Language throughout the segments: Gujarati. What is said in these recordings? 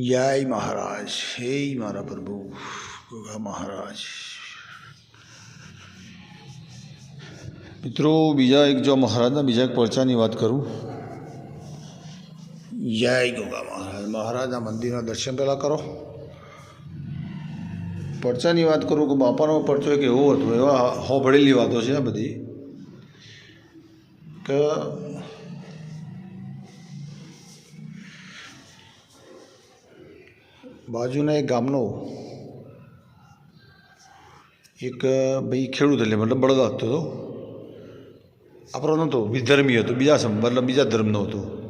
જય મહારાજ હે મારા પ્રભુ ગોગા મહારાજ મિત્રો બીજા એક જો મહારાજના બીજા એક પરચાની વાત કરું. જય ગોગા મહારાજ મહારાજના મંદિરના દર્શન પહેલાં કરો. પરચાની વાત કરું કે બાપાનો પરચો એક એવો હતો એવા હોભળેલી વાતો છે આ બધી. કે બાજુના એક ગામનો એક ભાઈ ખેડૂત એટલે મતલબ બળદ હતો તો. આપણો નહોતો, વિધર્મી હતો, બીજા સમ, મતલબ બીજા ધર્મનો હતો.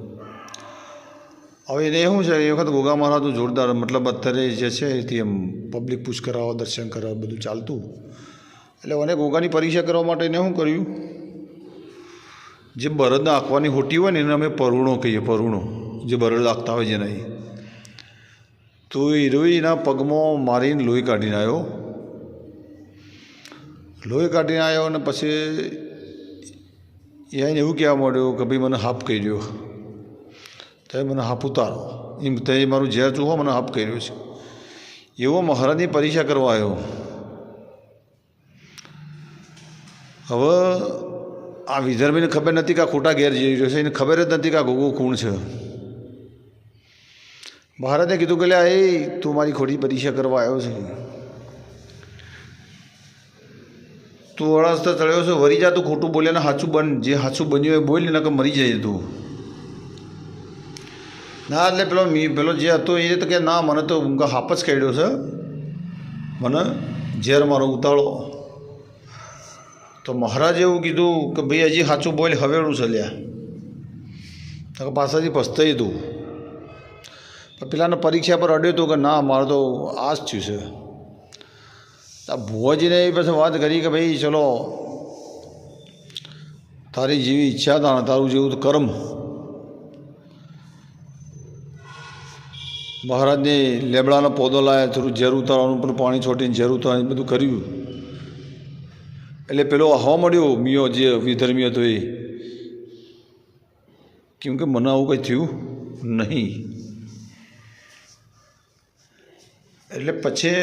હવે એને શું છે, એ વખત ગોગા હતું, જોરદાર, મતલબ અત્યારે જે છે તે એમ પબ્લિક પુશ કરાવવા, દર્શન કરાવવા બધું ચાલતું. એટલે મને ગોગાની પરીક્ષા કરવા માટે એને શું કર્યું? જે બરદ આંકવાની હોટી હોય ને, એને અમે પરુણો કહીએ, પરુણો. જે બરદ આંકતા હોય જેના. એ તો એ રોઈના પગમાં મારીને લોહી કાઢીને આવ્યો? લોહી કાઢીને આવ્યો અને પછી એને એવું કહેવા માંડ્યું કે ભાઈ મને હાફ કહી દો તે મને હાફ ઉતારો. એમ તે મારું ઝેર ચૂહો મને હાફ કર્યો છે. એવો મહારાજની પરીક્ષા કરવા આવ્યો. હવે આ વિધર્મીને ખબર નથી કે ખોટા ઘેર જઈ રહ્યો છે. એને ખબર જ નથી કે આ ગોગો કોણ છે. મહારાજે કીધું કે લ્યા એ, તું મારી ખોટી પરીક્ષા કરવા આવ્યો છે. તું અળસતા ચડ્યો છે, વરી જા, તું ખોટું બોલે ને સાચું બન, જે સાચું બન્યું એ બોલ ને મરી જાય તું. ના, એટલે પેલો પેલો જે હતો એ તો કે ના, મને તો ઊંઘા હાપ જ કાઢ્યો છે. મને ઝેર મારો ઉતાળો. તો મહારાજે એવું કીધું કે ભાઈ હજી સાચું બોલ હવેડું છે લ્યા. પાછાથી પસ્તાઈ તું. પેલાને પરીક્ષા પર અડ્યો હતો કે ના, મારે તો આ જ થયું છે. આ ભુવાજીને એ પછી વાત કરી કે ભાઈ, ચલો, તારી જેવી ઈચ્છા ને તારું જેવું કર્મ. મહારાજને લેબડાનો પોદો લાવ્યા થોડું ઝેર ઉતારવાનું પણ પાણી છોટીને ઝેર ઉતારવાનું બધું કર્યું. એટલે પેલો હવા મળ્યો, મિયો જે વિધર્મી હતો એ. કેમ કે મને આવું કંઈ થયું નહીં. એટલે પછી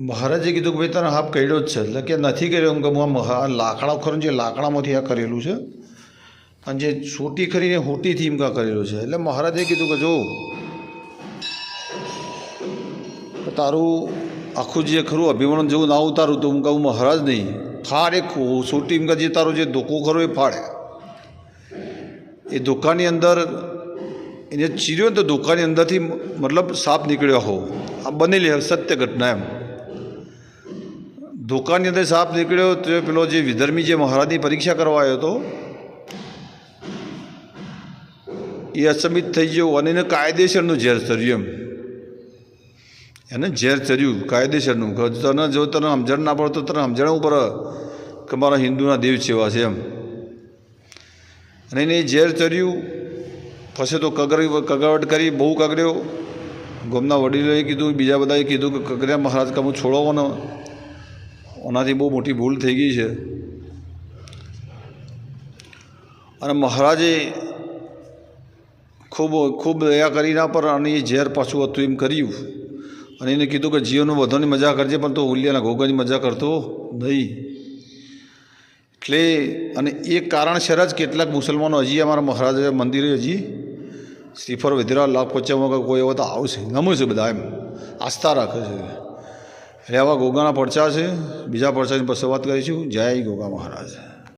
મહારાજે કીધું કે ભાઈ તને હાફ કર્યો જ છે. એટલે કે નથી કર્યો એમ કે હું આ લાકડા ખરું જે લાકડામાંથી આ કરેલું છે. અને જે સોટી ખરીને હોટીથી એમ કા કરેલું છે. એટલે મહારાજે કીધું કે જો, તારું આખું જે ખરું અભિમાન જેવું ના ઉતારું તો હું કહું મહારાજ નહીં. ફાડ સોટી એમ જે તારો જે ધોકો ખરો એ ફાડે. એ ધોકાની અંદર એને ચીર્યો તો ધોકાની અંદરથી મતલબ સાપ નીકળ્યો હો. આ બનેલી સત્ય ઘટના એમ. ધોકાની અંદર સાપ નીકળ્યો તો પેલો જે વિધર્મી જે મહારાજની પરીક્ષા કરવા આવ્યો હતો, એ અસમિત થઈ ગયો અને એને કાયદેસરનું ઝેર ચર્યું એમ. એને ઝેર ચર્યું કાયદેસરનું. તને, જો તને સમજણ ના પડતો તને સમજણ ઉપર, કે મારા હિન્દુના દેવ સેવા છે એમ. અને એને ઝેર ચર્યું પછી તો કગરી કગાવટ કરી, બહુ કગડ્યો ગોમના વડીલોએ કીધું, બીજા બધાએ કીધું કે કગર્યા, મહારાજ કમ હું છોડો ને ઓનાથી બહુ મોટી ભૂલ થઈ ગઈ છે. અને મહારાજે ખૂબ ખૂબ દયા કરી ના પર અને એ ઝેર પાછું હતું એમ કર્યું. અને એને કીધું કે જીઓનું બધાની મજા કરજે, પણ તો ઉલિયાના ઘોઘાની મજા કરતો નહીં. એટલે, અને એ કારણસર જ કેટલાક મુસલમાનો હજી અમારા મહારાજા મંદિરે હજી શ્રીફળ વધેરા લાભ પચાવમાં કોઈ એવો તો આવશે નમે છે બધા એમ. આસ્થા રાખે છે. એટલે આવા ગોગાના પડચા છે. બીજા પડચાની પર વાત કરીશું. જય ગોગા મહારાજ.